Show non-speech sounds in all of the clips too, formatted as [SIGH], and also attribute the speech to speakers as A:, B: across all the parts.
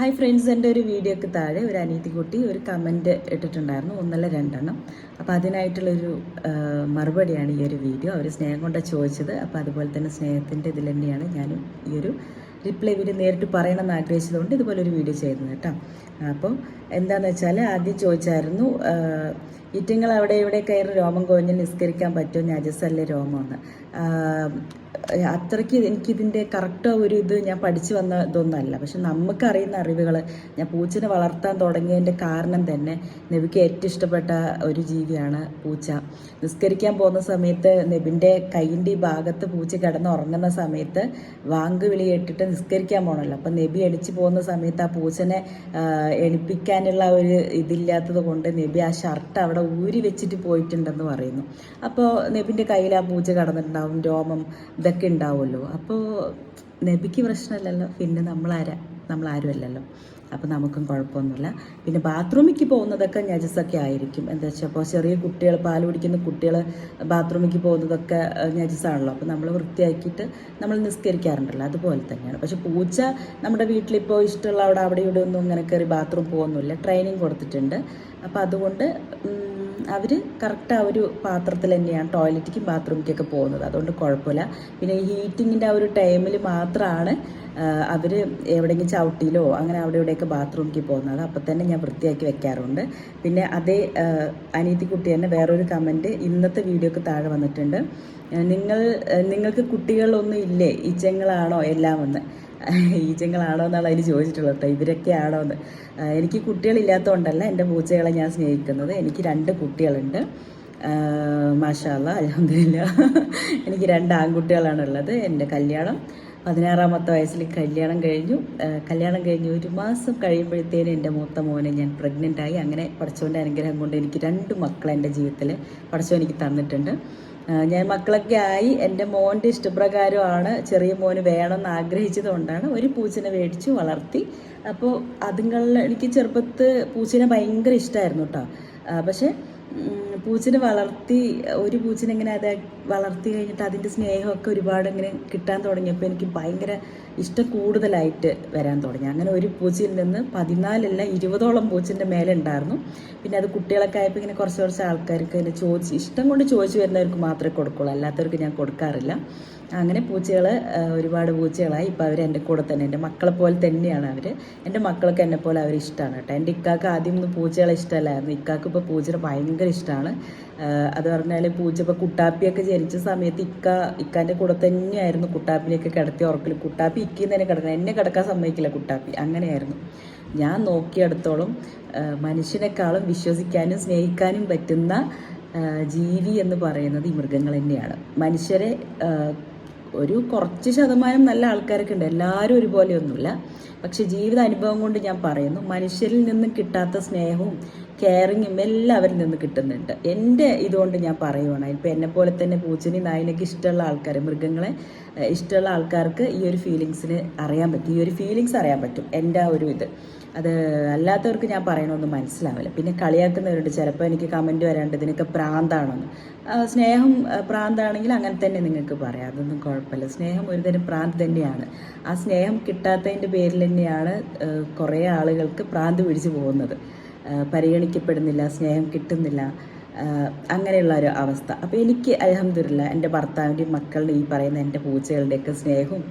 A: Hi friends എന്റെ ഒരു വീഡിയോക്ക് താഴെ ഒരു അനീതിക്കുട്ടി ഒരു കമന്റ് ഇട്ടിട്ടുണ്ടായിരുന്നു. ഒന്നല്ല രണ്ടെണ്ണം. അപ്പോൾ അതിനായിട്ടുള്ളൊരു മറുപടിയാണ് ഈ ഒരു വീഡിയോ. അവർ സ്നേഹം കൊണ്ട് ചോദിച്ചത്. അപ്പോൾ അതുപോലെ തന്നെ സ്നേഹത്തിന്റെ ഇതിൽ തന്നെയാണ് ഞാനും ഈ ഒരു റിപ്ലൈ വീഡിയോ നേരിട്ട് പറയണമെന്ന് ആഗ്രഹിച്ചതുകൊണ്ട് ഇതുപോലെ ഒരു വീഡിയോ ചെയ്യുന്നത് കേട്ടോ. അപ്പോൾ എന്താണെന്ന് വെച്ചാൽ ആദ്യം ചോദിച്ചായിരുന്നു ആ, ഇറ്റിങ്ങൾ അവിടെ ഇവിടെ കയറി രോമം കൊഞ്ഞ് നിസ്കരിക്കാൻ പറ്റും നജസല്ലേ രോമമാണ്. അത്രയ്ക്ക് എനിക്കിതിന്റെ കറക്റ്റ് ഒരു ഇത് ഞാൻ പഠിച്ചു വന്ന ഇതൊന്നല്ല. പക്ഷെ നമുക്കറിയുന്ന അറിവുകൾ ഞാൻ പൂച്ചനെ വളർത്താൻ തുടങ്ങിയതിന്റെ കാരണം തന്നെ നബിക്ക് ഏറ്റവും ഇഷ്ടപ്പെട്ട ഒരു ജീവിയാണ് പൂച്ച. നിസ്കരിക്കാൻ പോകുന്ന സമയത്ത് നബിന്റെ കൈയിന്റെ ഈ ഭാഗത്ത് പൂച്ച കിടന്ന് ഉറങ്ങുന്ന സമയത്ത് വാങ്ക് വിളി കേട്ടിട്ട് നിസ്കരിക്കാൻ പോകണമല്ലോ അപ്പം നബി എണിച്ച് പോകുന്ന സമയത്ത് ആ പൂച്ചനെ എണിപ്പിക്കാനുള്ള ഒരു ഇതില്ലാത്തത് കൊണ്ട് നബി ആ ഷർട്ട് അവിടെ ഊരി വെച്ചിട്ട് പോയിട്ടുണ്ടെന്ന് പറയുന്നു. അപ്പോൾ നബിന്റെ കയ്യിൽ ആ പൂജ കടന്നിട്ടുണ്ടാവും രോമം ഇതൊക്കെ ഉണ്ടാവുമല്ലോ. അപ്പോൾ നബിക്ക് പ്രശ്നമല്ലല്ലോ പിന്നെ നമ്മളാരാ? നമ്മളാരും അല്ലല്ലോ അപ്പോൾ നമുക്കും കുഴപ്പമൊന്നുമില്ല. പിന്നെ ബാത്റൂമിലേക്ക് പോകുന്നതൊക്കെ നജസൊക്കെ ആയിരിക്കും. എന്താ വെച്ചാൽ അപ്പോൾ ചെറിയ കുട്ടികൾ പാൽ കുടിക്കുന്ന കുട്ടികൾ ബാത്റൂമിലേക്ക് പോകുന്നതൊക്കെ നജസാണല്ലോ. അപ്പോൾ നമ്മൾ വൃത്തിയാക്കിയിട്ട് നമ്മൾ നിസ്കരിക്കാറുണ്ടല്ലോ. അതുപോലെ തന്നെയാണ്. പക്ഷെ പൂച്ച നമ്മുടെ വീട്ടിലിപ്പോൾ ഇഷ്ടമുള്ള അവിടെ അവിടെ ഇവിടെ ഒന്നും ഇങ്ങനെ കയറി ബാത്റൂം പോകുന്നില്ല. ട്രെയിനിങ് കൊടുത്തിട്ടുണ്ട്. അപ്പോൾ അതുകൊണ്ട് അവർ കറക്റ്റ് ആ ഒരു പാത്രത്തിൽ തന്നെയാണ് ടോയ്ലറ്റിക്കും ബാത്റൂമിലേക്കൊക്കെ പോകുന്നത്. അതുകൊണ്ട് കുഴപ്പമില്ല. പിന്നെ ഹീറ്റിങ്ങിന്റെ ആ ഒരു ടൈമിൽ മാത്രമാണ് അവർ എവിടെയെങ്കിലും ചവിട്ടിയിലോ അങ്ങനെ അവിടെ ഇവിടെയൊക്കെ ബാത്റൂമിലേക്ക് പോകുന്നത്. അപ്പം തന്നെ ഞാൻ വൃത്തിയാക്കി വെക്കാറുണ്ട്. പിന്നെ അതേ അനീതി കുട്ടി തന്നെ വേറൊരു കമന്റ് ഇന്നത്തെ വീഡിയോക്ക് താഴെ വന്നിട്ടുണ്ട്. നിങ്ങൾ നിങ്ങൾക്ക് കുട്ടികളൊന്നും ഇല്ലേ? ഈച്ചങ്ങളാണോ എല്ലാം എന്ന്. ഈച്ചങ്ങളാണോ എന്നാണ് അതിൽ ചോദിച്ചിട്ടുള്ളത് കേട്ടോ. ഇവരൊക്കെ ആണോ എന്ന് എനിക്ക് കുട്ടികളില്ലാത്തതുകൊണ്ടല്ല എന്റെ പൂച്ചകളെ ഞാൻ സ്നേഹിക്കുന്നത്. എനിക്ക് രണ്ട് കുട്ടികളുണ്ട്. മാഷാല്ല അലഹമില്ല എനിക്ക് രണ്ട് ആൺകുട്ടികളാണ് ഉള്ളത് എന്റെ കല്യാണം പതിനാറാമത്തെ വയസ്സിൽ കല്യാണം കഴിഞ്ഞു. കല്യാണം കഴിഞ്ഞ് ഒരു മാസം കഴിയുമ്പോഴത്തേനും എന്റെ മൂത്ത മോനെ ഞാൻ പ്രഗ്നന്റ് ആയി. അങ്ങനെ പഠിച്ചവന്റെ അനുഗ്രഹം കൊണ്ട് എനിക്ക് രണ്ട് മക്കളെ എന്റെ ജീവിതത്തിൽ പഠിച്ചവൻ എനിക്ക് തന്നിട്ടുണ്ട്. ഞാൻ മക്കളൊക്കെ ആയി. എന്റെ മോന്റെ ഇഷ്ടപ്രകാരമാണ് ചെറിയ മോന് വേണമെന്ന് ആഗ്രഹിച്ചതുകൊണ്ടാണ് ഒരു പൂച്ചനെ മേടിച്ച് വളർത്തി. അപ്പോൾ അതുങ്ങളിൽ എനിക്ക് ചെറുപ്പത്ത് പൂച്ചനെ ഭയങ്കര ഇഷ്ടമായിരുന്നു കേട്ടോ. പക്ഷേ പൂച്ചനെ വളർത്തി ഒരു പൂച്ചനെ ഇങ്ങനെ അത് വളർത്തി കഴിഞ്ഞിട്ട് അതിന്റെ സ്നേഹമൊക്കെ ഒരുപാട് ഇങ്ങനെ കിട്ടാൻ തുടങ്ങിയപ്പോൾ എനിക്ക് ഭയങ്കര ഇഷ്ടം കൂടുതലായിട്ട് വരാൻ തുടങ്ങി. അങ്ങനെ ഒരു പൂച്ചയിൽ നിന്ന് പതിനാലല്ല ഇരുപതോളം പൂച്ചന്റെ മേലെ ഉണ്ടായിരുന്നു. പിന്നെ അത് കുട്ടികളൊക്കെ ആയപ്പോൾ ഇങ്ങനെ കുറച്ച് കുറച്ച് ആൾക്കാർക്ക് ഇങ്ങനെ ചോദിച്ച് ഇഷ്ടം കൊണ്ട് ചോദിച്ചു വരുന്നവർക്ക് മാത്രമേ കൊടുക്കുള്ളൂ. അല്ലാത്തവർക്ക് ഞാൻ കൊടുക്കാറില്ല. അങ്ങനെ പൂച്ചകൾ ഒരുപാട് പൂച്ചകളായി ഇപ്പോൾ അവർ എന്റെ കൂടെ തന്നെ എന്റെ മക്കളെ പോലെ തന്നെയാണ് അവർ എന്റെ മക്കളൊക്കെ എന്നെ പോലെ അവർ ഇഷ്ടമാണ് കേട്ടോ. എന്റെ ഇക്കാക്ക് ആദ്യം ഒന്നും പൂച്ചകളെ ഇഷ്ടമല്ലായിരുന്നു. ഇക്കാക്ക് ഇപ്പോൾ പൂച്ചയുടെ ഭയങ്കര ഇഷ്ടമാണ് അത് പറഞ്ഞാൽ പൂച്ച ഇപ്പോൾ കുട്ടാപ്പിയൊക്കെ ജനിച്ച സമയത്ത് ഇക്ക ഇക്കാന്റെ കൂടെ തന്നെയായിരുന്നു കുട്ടാപ്പിനെയൊക്കെ കിടത്തി ഉറക്കിൽ കുട്ടാപ്പി ഇക്കിന്ന് തന്നെ കിടക്കണം. എന്നെ കിടക്കാൻ സമ്മതിക്കില്ല കുട്ടാപ്പി. അങ്ങനെയായിരുന്നു. ഞാൻ നോക്കിയെടുത്തോളം മനുഷ്യനേക്കാളും വിശ്വസിക്കാനും സ്നേഹിക്കാനും പറ്റുന്ന ജീവി എന്ന് പറയുന്നത് ഈ മൃഗങ്ങൾ തന്നെയാണ്. മനുഷ്യരെ ഒരു കുറച്ച് ശതമാനം നല്ല ആൾക്കാരൊക്കെ ഉണ്ട്. എല്ലാവരും ഒരുപോലെയൊന്നുമില്ല പക്ഷെ ജീവിത അനുഭവം കൊണ്ട് ഞാൻ പറയുന്നു മനുഷ്യരിൽ നിന്ന് കിട്ടാത്ത സ്നേഹവും കെയറിങ്ങും എല്ലാം അവരിൽ നിന്ന് കിട്ടുന്നുണ്ട്. എന്റെ ഇതുകൊണ്ട് ഞാൻ പറയുവാണ്. ഇപ്പം എന്നെ പോലെ തന്നെ പൂച്ചനി നായനൊക്കെ ഇഷ്ടമുള്ള ആൾക്കാർ മൃഗങ്ങളെ ഇഷ്ടമുള്ള ആൾക്കാർക്ക് ഈ ഒരു ഫീലിങ്സിന് അറിയാൻ പറ്റും. ഈ ഒരു ഫീലിങ്സ് അറിയാൻ പറ്റും. എന്റെ ആ ഒരു ഇത്. അത് അല്ലാത്തവർക്ക് ഞാൻ പറയണമൊന്നും മനസ്സിലാവില്ല. പിന്നെ കളിയാക്കുന്നവരുണ്ട്. ചിലപ്പോൾ എനിക്ക് കമന്റ് വരാണ്ട് ഇതിനൊക്കെ പ്രാന്താണെന്ന്. സ്നേഹം പ്രാന്താണെങ്കിൽ അങ്ങനെ തന്നെ നിങ്ങൾക്ക് പറയാം. അതൊന്നും കുഴപ്പമില്ല. സ്നേഹം ഒരുതരം പ്രാന്ത് തന്നെയാണ്. ആ സ്നേഹം കിട്ടാത്തതിന്റെ പേരിൽ തന്നെയാണ് കുറേ ആളുകൾക്ക് പ്രാന്ത് പിടിച്ചു പോകുന്നത്. പരിഗണിക്കപ്പെടുന്നില്ല സ്നേഹം കിട്ടുന്നില്ല. അങ്ങനെയുള്ള ഒരു അവസ്ഥ. അപ്പോൾ എനിക്ക് അലഹമില്ല എന്റെ ഭർത്താവിന്റെയും മക്കളുടെ ഈ പറയുന്ന എന്റെ പൂച്ചകളുടെയൊക്കെ സ്നേഹവും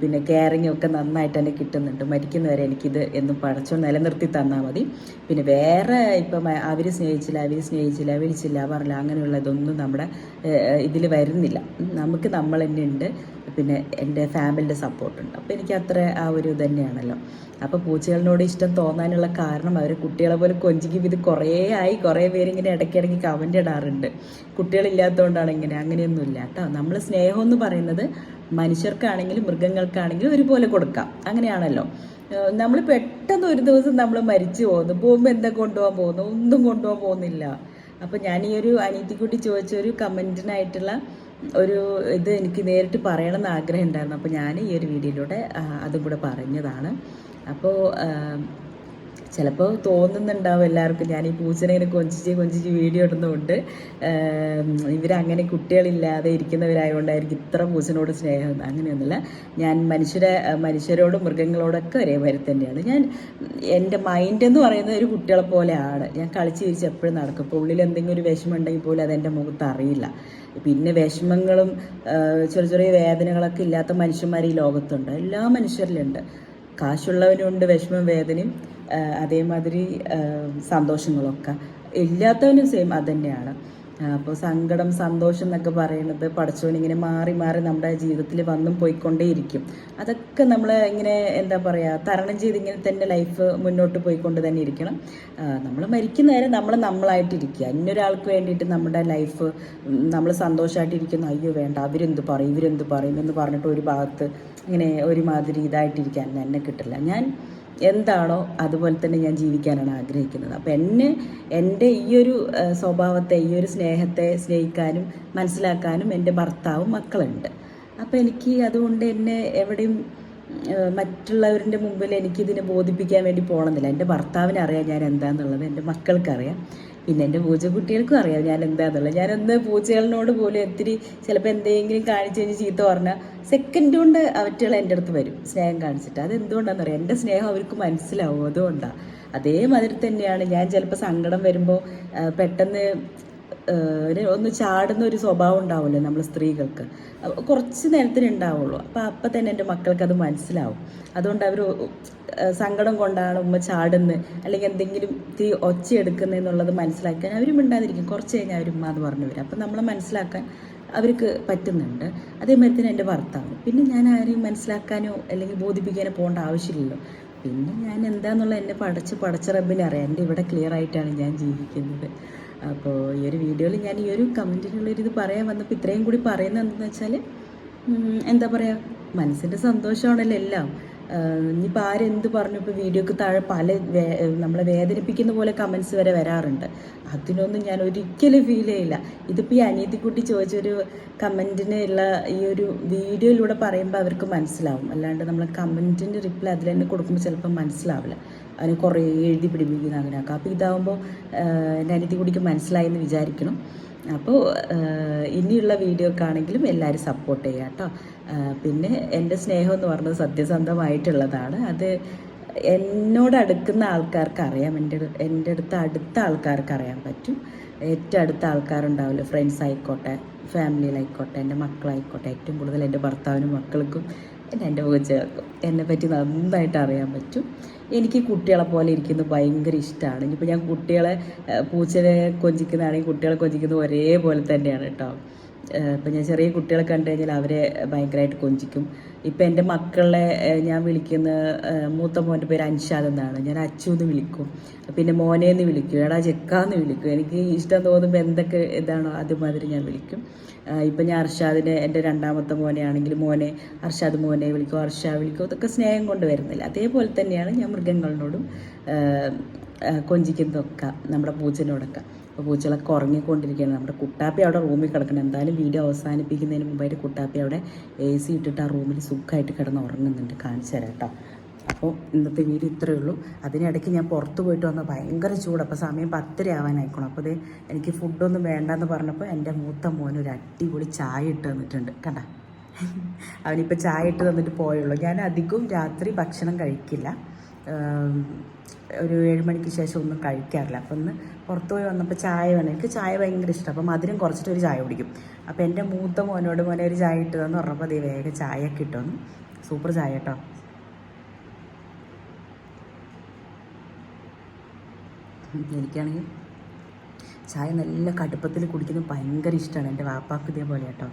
A: പിന്നെ കെയറിങ്ങും ഒക്കെ നന്നായിട്ട് തന്നെ കിട്ടുന്നുണ്ട്. മരിക്കുന്നവരെ എനിക്കിത് എന്നും പടച്ചോ നിലനിർത്തി തന്നാൽ മതി. പിന്നെ വേറെ ഇപ്പം അവർ സ്നേഹിച്ചില്ല അവർ സ്നേഹിച്ചില്ല വിളിച്ചില്ല പറഞ്ഞില്ല അങ്ങനെയുള്ള ഇതൊന്നും നമ്മുടെ ഇതിൽ വരുന്നില്ല. നമുക്ക് നമ്മൾ തന്നെ ഉണ്ട്. പിന്നെ എന്റെ ഫാമിലിന്റെ സപ്പോർട്ടുണ്ട്. അപ്പോൾ എനിക്ക് അത്ര ആ ഒരു ഇത് തന്നെയാണല്ലോ. അപ്പോൾ പൂച്ചകളിനോട് ഇഷ്ടം തോന്നാനുള്ള കാരണം അവർ കുട്ടികളെ പോലെ കൊഞ്ചിക്കും. ഇത് കുറേ ആയി കുറേ പേരിങ്ങനെ ഇടയ്ക്കിടയ്ക്ക് കമന്റ് ഇടാറുണ്ട്. കുട്ടികളില്ലാത്തതുകൊണ്ടാണ് ഇങ്ങനെ. അങ്ങനെയൊന്നുമില്ല കേട്ടോ. നമ്മൾ സ്നേഹം എന്ന് പറയുന്നത് മനുഷ്യർക്കാണെങ്കിലും മൃഗങ്ങൾക്കാണെങ്കിലും ഒരുപോലെ കൊടുക്കാം. അങ്ങനെയാണല്ലോ. നമ്മൾ പെട്ടെന്ന് ഒരു ദിവസം നമ്മൾ മരിച്ചു പോകുന്നു. പോകുമ്പോൾ എന്താ കൊണ്ടുപോകാൻ പോകുന്നു? ഒന്നും കൊണ്ടുപോകാൻ പോകുന്നില്ല. അപ്പോൾ ഞാൻ ഈ ഒരു അനീതിക്കുട്ടി ചോദിച്ച ഒരു കമന്റിനായിട്ടുള്ള ഒരു ഇത് എനിക്ക് നേരിട്ട് പറയണമെന്ന് ആഗ്രഹം ഉണ്ടായിരുന്നു. അപ്പോൾ ഞാൻ ഈ ഒരു വീഡിയോയിലൂടെ അതും കൂടെ പറഞ്ഞതാണ്. അപ്പോൾ ചിലപ്പോൾ തോന്നുന്നുണ്ടാവും എല്ലാവർക്കും. ഞാൻ ഈ പൂച്ചനെ ഇങ്ങനെ കൊഞ്ചിച്ച് കൊഞ്ചിച്ച് വീഡിയോ ഇടുന്നതുകൊണ്ട് ഇവരങ്ങനെ കുട്ടികളില്ലാതെ ഇരിക്കുന്നവരായതുകൊണ്ടായിരിക്കും ഇത്ര പൂച്ചനോട് സ്നേഹം. അങ്ങനെയൊന്നുമില്ല. ഞാൻ മനുഷ്യരെ മനുഷ്യരോടും മൃഗങ്ങളോടൊക്കെ ഒരേമാതിരി തന്നെയാണ്. ഞാൻ എന്റെ മൈൻഡ് എന്ന് പറയുന്നത് ഒരു കുട്ടികളെ പോലെയാണ്. ഞാൻ കളിച്ച് ചിരിച്ച് എപ്പോഴും നടക്കും. ഇപ്പോൾ ഉള്ളിൽ എന്തെങ്കിലും ഒരു വിഷമം ഉണ്ടെങ്കിൽ പോലും അതെന്റെ മുഖത്ത് അറിയില്ല. പിന്നെ വിഷമങ്ങളും ചെറിയ ചെറിയ വേദനകളൊക്കെ ഇല്ലാത്ത മനുഷ്യന്മാർ ഈ ലോകത്തുണ്ട്. എല്ലാ മനുഷ്യരിലുണ്ട്. കാശുള്ളവനുണ്ട് വിഷമം വേദനയും. അതേമാതിരി സന്തോഷങ്ങളൊക്കെ. ഇല്ലാത്തവനും സെയിം അത് തന്നെയാണ് അപ്പോൾ സങ്കടം സന്തോഷം എന്നൊക്കെ പറയുന്നത് പഠിച്ചവൻ ഇങ്ങനെ മാറി മാറി നമ്മുടെ ജീവിതത്തിൽ വന്നും പോയിക്കൊണ്ടേയിരിക്കും അതൊക്കെ നമ്മൾ ഇങ്ങനെ എന്താ പറയുക തരണം ചെയ്ത് ഇങ്ങനെ തന്നെ ലൈഫ് മുന്നോട്ട് പോയിക്കൊണ്ട് തന്നെ ഇരിക്കണം. നമ്മൾ മരിക്കുന്നവരെ നമ്മൾ നമ്മളായിട്ടിരിക്കുക ഇന്നൊരാൾക്ക് വേണ്ടിയിട്ട് നമ്മുടെ ലൈഫ് നമ്മൾ സന്തോഷമായിട്ടിരിക്കുന്നു അയ്യോ വേണ്ട അവരെന്ത് പറയും ഇവരെന്ത് പറയും എന്ന് പറഞ്ഞിട്ട് ഒരു ഭാഗത്ത് ഇങ്ങനെ ഒരുമാതിരി ഇതായിട്ടിരിക്കാൻ എന്നെ കിട്ടില്ല. ഞാൻ എന്താണോ അതുപോലെ തന്നെ ഞാൻ ജീവിക്കാനാണ് ആഗ്രഹിക്കുന്നത്. അപ്പം എന്നെ എന്റെ ഈ ഒരു സ്വഭാവത്തെ ഈ ഒരു സ്നേഹത്തെ സ്നേഹിക്കാനും മനസ്സിലാക്കാനും എന്റെ ഭർത്താവും മക്കളുണ്ട്. അപ്പം എനിക്ക് അതുകൊണ്ട് എന്നെ എവിടെയും മറ്റുള്ളവരുടെ മുമ്പിൽ എനിക്കിതിനെ ബോധിപ്പിക്കാൻ വേണ്ടി പോകണമെന്നില്ല എന്റെ ഭർത്താവിനെ അറിയാം ഞാൻ എന്താണെന്നുള്ളത് എന്റെ മക്കൾക്കറിയാം. പിന്നെ എന്റെ പൂജ കുട്ടികൾക്കും അറിയാം. ഞാൻ എന്താണെന്നുള്ളത് ഞാനൊന്ന് പൂച്ചകളിനോട് പോലും ഒത്തിരി ചിലപ്പോൾ എന്തെങ്കിലും കാണിച്ചു കഴിഞ്ഞ് ചീത്ത പറഞ്ഞാൽ സെക്കൻഡ് കൊണ്ട് അവറ്റുകൾ എന്റെ അടുത്ത് വരും സ്നേഹം കാണിച്ചിട്ട്. അത് എന്തുകൊണ്ടാണെന്നറിയാം എന്റെ സ്നേഹം അവർക്ക് മനസ്സിലാവും. അതുകൊണ്ടാണ് അതേമാതിരി തന്നെയാണ് ഞാൻ ചിലപ്പോൾ സങ്കടം വരുമ്പോൾ പെട്ടെന്ന് ഒന്ന് ചാടുന്ന ഒരു സ്വഭാവം ഉണ്ടാവുമല്ലോ നമ്മൾ സ്ത്രീകൾക്ക്? കുറച്ച് നേരത്തിന് ഉണ്ടാവുള്ളൂ. അപ്പം അപ്പം തന്നെ എന്റെ മക്കൾക്ക് അത് മനസ്സിലാവും. അതുകൊണ്ട് അവർ സങ്കടം കൊണ്ടാണ് ഉമ്മ ചാടുന്നത് അല്ലെങ്കിൽ എന്തെങ്കിലും തീ ഒച്ചയെടുക്കുന്നത് എന്നുള്ളത് മനസ്സിലാക്കാൻ അവരും മിണ്ടാതിരിക്കും. കുറച്ച് കഴിഞ്ഞാൽ അവർ ഉമ്മ എന്ന് പറഞ്ഞു വരും. അപ്പം നമ്മളെ മനസ്സിലാക്കാൻ അവർക്ക് പറ്റുന്നുണ്ട്. അതേമാതിരി തന്നെ എന്റെ ഭർത്താവ്. പിന്നെ ഞാൻ ആരെയും മനസ്സിലാക്കാനോ അല്ലെങ്കിൽ ബോധിപ്പിക്കാനോ പോകേണ്ട ആവശ്യമില്ലല്ലോ. പിന്നെ ഞാൻ എന്താന്നുള്ള എന്നെ പടച്ച് പടച്ച റബ്ബിനെ അറിയാം എന്റെ ഇവിടെ ക്ലിയർ ആയിട്ടാണ് ഞാൻ ജീവിക്കുന്നത്. അപ്പോൾ ഈ ഒരു വീഡിയോയിൽ ഞാൻ ഈ ഒരു കമന്റിനുള്ളൊരിത് പറയാൻ വന്നപ്പോൾ ഇത്രയും കൂടി പറയുന്നത് വെച്ചാൽ എന്താ പറയുക മനസ്സിന്റെ സന്തോഷമാണല്ലോ എല്ലാം. ഇനിയിപ്പോൾ ആരെന്ത് പറഞ്ഞു? ഇപ്പോൾ വീഡിയോക്ക് താഴെ പല നമ്മളെ വേദനിപ്പിക്കുന്ന പോലെ കമൻസ് വരെ വരാറുണ്ട്. അതിനൊന്നും ഞാൻ ഒരിക്കലും ഫീൽ ചെയ്യില്ല. ഇതിപ്പോൾ ഈ അനീതിക്കുട്ടി ചോദിച്ചൊരു കമന്റിന് ഉള്ള ഈ ഒരു വീഡിയോയിലൂടെ പറയുമ്പോൾ അവർക്ക് മനസ്സിലാവും. അല്ലാണ്ട് നമ്മൾ കമന്റിന്റെ റിപ്ലൈ അതിൽ തന്നെ കൊടുക്കുമ്പോൾ ചിലപ്പോൾ മനസ്സിലാവില്ല. അതിന് കുറേ എഴുതി പിടിപ്പിക്കുന്ന അങ്ങനെയൊക്കെ. അപ്പോൾ ഇതാവുമ്പോൾ എന്റെ അനീതിക്കുട്ടിക്ക് മനസ്സിലായി എന്ന് വിചാരിക്കണം. അപ്പോൾ ഇനിയുള്ള വീഡിയോ വീഡിയോക്കാണെങ്കിലും എല്ലാവരും സപ്പോർട്ട് ചെയ്യുക കേട്ടോ പിന്നെ എന്റെ സ്നേഹം എന്ന് പറഞ്ഞത് സത്യസന്ധമായിട്ടുള്ളതാണ്. അത് എന്നോട് അടുക്കുന്ന ആൾക്കാർക്ക് അറിയാം എന്റെ എന്റെ അടുത്ത് അടുത്ത ആൾക്കാർക്ക് അറിയാൻ പറ്റും. ഏറ്റവും അടുത്ത ആൾക്കാരുണ്ടാവില്ല. ഫ്രണ്ട്സ് ആയിക്കോട്ടെ ഫാമിലിയിലായിക്കോട്ടെ എന്റെ മക്കളായിക്കോട്ടെ ഏറ്റവും കൂടുതൽ എന്റെ ഭർത്താവിനും മക്കൾക്കും എന്റെ എന്റെ എന്നെ പറ്റി നന്നായിട്ട് അറിയാൻ പറ്റും. എനിക്ക് കുട്ടികളെ പോലെ ഇരിക്കുന്നത് ഭയങ്കര ഇഷ്ടമാണ് ഇനിയിപ്പോൾ ഞാൻ കുട്ടികളെ പൂച്ചനെ കൊഞ്ചിക്കുന്നതാണെങ്കിൽ കുട്ടികളെ കൊഞ്ചിക്കുന്നത് ഒരേപോലെ തന്നെയാണ് കേട്ടോ ഇപ്പം ഞാൻ ചെറിയ കുട്ടികളെ കണ്ടു കഴിഞ്ഞാൽ അവരെ ഭയങ്കരമായിട്ട് കൊഞ്ചിക്കും. ഇപ്പം എന്റെ മക്കളെ ഞാൻ വിളിക്കുന്ന മൂത്ത മോന്റെ പേര് അൻഷാദ് എന്നാണ്. ഞാൻ അച്ചു എന്ന് വിളിക്കും. പിന്നെ മോനെ മോനേന്ന് വിളിക്കും. എടാ ചെക്കാന്ന് വിളിക്കും. എനിക്ക് ഇഷ്ടം തോന്നുമ്പോൾ എന്തൊക്കെ ഇതാണോ അതുമാതിരി ഞാൻ വിളിക്കും. ഇപ്പം ഞാൻ അർഷാദിനെ എന്റെ രണ്ടാമത്തെ മോനെ ആണെങ്കിൽ മോനെ അർഷാദ് മോനെ വിളിക്കും അർഷ വിളിക്കും. അതൊക്കെ സ്നേഹം കൊണ്ട് വരുന്നില്ല. അതേപോലെ തന്നെയാണ് ഞാൻ മൃഗങ്ങളോടും കൊഞ്ചിക്കുന്നതൊക്കെ നമ്മുടെ പൂച്ചനോടൊക്കെ. അപ്പോൾ പൂച്ചകളൊക്കെ ഉറങ്ങിക്കൊണ്ടിരിക്കുകയാണ്. നമ്മുടെ കുട്ടാപ്പി അവിടെ റൂമിൽ കിടക്കണം. എന്തായാലും വീഡിയോ അവസാനിപ്പിക്കുന്നതിന് മുമ്പായിട്ട് കുട്ടാപ്പി അവിടെ എ സി ഇട്ടിട്ട് ആ റൂമിൽ സുഖമായിട്ട് കിടന്ന് ഉറങ്ങുന്നുണ്ട്. കാണിച്ചു തരാം കേട്ടോ. അപ്പോൾ ഇന്നത്തെ വീഡിയോ ഇത്രയേ ഉള്ളൂ. അതിനിടയ്ക്ക് ഞാൻ പുറത്ത് പോയിട്ട് വന്ന ഭയങ്കര ചൂട്. അപ്പോൾ സമയം പത്തര ആവാനായിക്കണം അപ്പോൾ ഇത് എനിക്ക് ഫുഡൊന്നും വേണ്ടെന്ന് പറഞ്ഞപ്പോൾ എന്റെ മൂത്ത മോന് ഒരു അടിപൊളി ചായ ഇട്ട് തന്നിട്ടുണ്ട്. കണ്ട? അവനിപ്പോൾ ചായ ഇട്ട് തന്നിട്ട് പോയുള്ളൂ ഞാൻ അധികവും രാത്രി ഭക്ഷണം കഴിക്കില്ല. ഒരു ഏഴ് മണിക്ക് ശേഷം ഒന്നും കഴിക്കാറില്ല. അപ്പം ഒന്ന് പുറത്ത് പോയി വന്നപ്പോൾ ചായ വേണം. എനിക്ക് ചായ ഭയങ്കര ഇഷ്ടം. അപ്പം മധുരം കുറച്ചിട്ട് ഒരു ചായ കുടിക്കും. അപ്പോൾ എന്റെ മൂത്ത മോനോട് മോനെ ഒരു ചായ ഇട്ടതെന്ന് പറഞ്ഞപ്പോൾ അതേ വേഗം ചായയൊക്കെ ഇട്ടുവന്നു സൂപ്പർ ചായ കേട്ടോ. എനിക്കാണെങ്കിൽ ചായ നല്ല കടുപ്പത്തിൽ കുടിക്കുന്നത് ഭയങ്കര ഇഷ്ടമാണ് എന്റെ വാപ്പാക്ക് ഇതേപോലെ കേട്ടോ.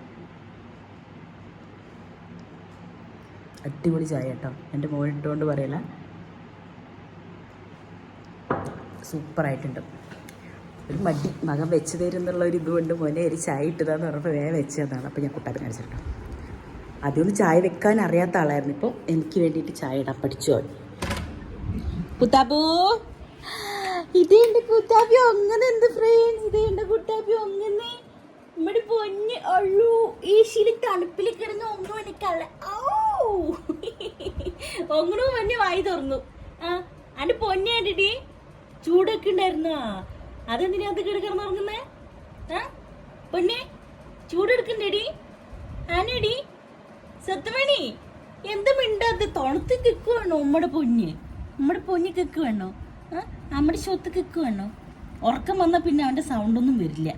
A: അടിപൊളി ചായ കേട്ടോ. എന്റെ മോൻ ഇട്ടുകൊണ്ട് പറയല സൂപ്പറായിട്ടുണ്ട്. ഒരു മടി. മകൻ വെച്ച് തരുന്നുള്ള ഒരു ഇതുകൊണ്ട് മോനെ ഒരു ചായ ഇട്ടതാന്ന് പറഞ്ഞപ്പോൾ വേഗം വെച്ചതാണ് അപ്പോൾ ഞാൻ കുട്ടാപ്പി കാണിച്ചിട്ടോ ആദ്യമൊന്നും ചായ വെക്കാൻ അറിയാത്ത ആളായിരുന്നു. ഇപ്പോൾ എനിക്ക് വേണ്ടിയിട്ട് ചായ ഇടാൻ പഠിച്ചു അവൻ. പൊന്ന് ഒന്നും എനിക്കല്ല ഓ ഒങ്ങണു പൊന്നെ വായി തുറന്നു. ആ
B: അന്റെ പൊന്നേണ്ടി ചൂടൊക്കെ ഉണ്ടായിരുന്നോ? അതെന്തിനാ അത് കിടക്കിറന്ന് ഉറങ്ങുന്നേ? ആ? പൊന്നെ ചൂടെടുക്കണ്ടേടി. ആനേടി സത്യമണി എന്ത് മിണ്ടാത്ത തണുത്ത് കിക്ക് വേണോ നമ്മുടെ പൊഞ്ഞ് നമ്മുടെ പൊഞ്ഞ് കിക്ക് വേണോ? ആ? നമ്മുടെ സ്വത്ത് കിക്ക് വേണോ? ഉറക്കം വന്നാൽ പിന്നെ അവന്റെ സൗണ്ടൊന്നും വരില്ല.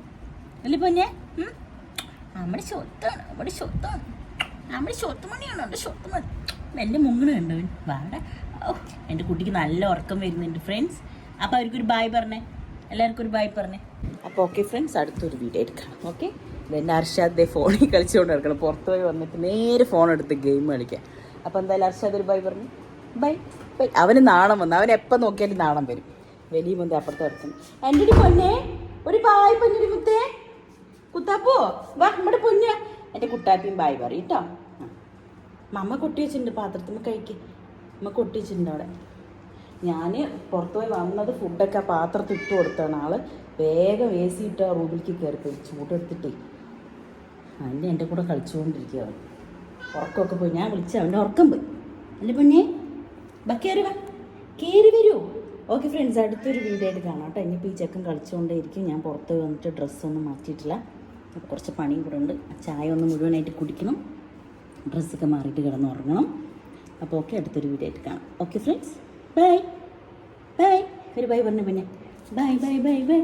B: അല്ലേ പൊന്നെ? നമ്മുടെ സ്വത്താണ് നമ്മുടെ സ്വത്താണ് നമ്മുടെ സ്വത്ത് മണിയാണ്? അവന്റെ സ്വത്ത് മണി. മെല്ലെ മുങ്ങണ കണ്ടവൻ വാട. എന്റെ കുട്ടിക്ക് നല്ല ഉറക്കം വരുന്നുണ്ട് ഫ്രണ്ട്സ് അപ്പോൾ അവർക്കൊരു ബായ് പറഞ്ഞേ എല്ലാവർക്കും ഒരു ബായ് പറഞ്ഞേ
A: അപ്പോൾ ഓക്കെ ഫ്രണ്ട്സ് അടുത്തൊരു വീഡിയോ എടുക്കണം ഓക്കെ പിന്നെ അർഷാദ് ദേ ഫോണിൽ കളിച്ചുകൊണ്ട് നടക്കണം പുറത്ത് പോയി വന്നിട്ട് നേരെ ഫോൺ എടുത്ത് ഗെയിം കളിക്കാം അപ്പോൾ എന്തായാലും അർഷാദ് ഒരു ബൈ പറഞ്ഞു ബൈ ബൈ അവന് നാണം വന്നു അവൻ എപ്പോൾ നോക്കിയാലും നാണം വരും വലിയ മുന്തി അപ്പുറത്ത് വരക്കണം എന്റെ ഒരു പൊന്നെ ഒരു ബായ് പൊന്നൊരു മുത്തേ കുത്താപ്പോ വാ നമ്മുടെ പൊന്ന എന്റെ കുട്ടാപ്പിയും ബായ് പറയും കേട്ടോ മമ്മ കൊട്ടി വെച്ചിട്ടുണ്ട് പാത്രത്തിൽ കഴിക്ക് അമ്മ കൊട്ടി വെച്ചിട്ടുണ്ട് അവിടെ ഞാൻ പുറത്തുപോയി വന്നത് ഫുഡൊക്കെ ആ പാത്രത്തിൽ ഇട്ട് കൊടുത്താണ് ആൾ വേഗം എ സി ഇട്ട് ആ റൂമിലേക്ക് കയറിപ്പോയി ചൂടെടുത്തിട്ടേ. അതിന്റെ എന്റെ കൂടെ കളിച്ചുകൊണ്ടിരിക്കുക ഉറക്കമൊക്കെ പോയി. ഞാൻ വിളിച്ചു അവന്റെ ഉറക്കം പോയി. അല്ലേ പെണ്ണേ ബാ കയറി വാ. കയറി വരൂ. ഓക്കെ ഫ്രണ്ട്സ് അടുത്തൊരു വീഡിയോ ആയിട്ട് കാണാം കേട്ടോ. ഇനിയിപ്പോൾ ഈ ചെക്കൻ കളിച്ചുകൊണ്ടേ ഇരിക്കും ഞാൻ പുറത്ത് വന്നിട്ട് ഡ്രസ്സൊന്നും മാറ്റിയിട്ടില്ല. കുറച്ച് പണിയും കൂടെ ഉണ്ട്. ചായ ഒന്ന് മുഴുവനായിട്ട് കുടിക്കണം. ഡ്രസ്സൊക്കെ മാറിയിട്ട് കിടന്ന് ഉറങ്ങണം അപ്പോൾ ഓക്കെ അടുത്തൊരു വീഡിയോ ആയിട്ട് കാണാം. ഓക്കെ ഫ്രണ്ട്സ് ബൈ ബൈ ഒരു ബൈ പറഞ്ഞു പിന്നെ. Bye bye bye bye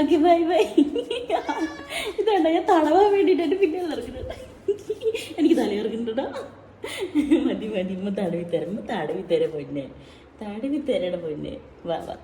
A: okay bye bye ഇതാണ്ട ഞാൻ തളവാൻ വേണ്ടിയിട്ട് എന്റെ പിന്നെ ഇറങ്ങുന്നുണ്ട് [LAUGHS] എനിക്ക് തലയിറക്കുന്നുണ്ടോ [LAUGHS] മതി മതി. ഇമ്മ തടവി തരാം തടവി തരാം പൊന്നെ. തടവി തരണം പൊന്നെ. വാ വാ.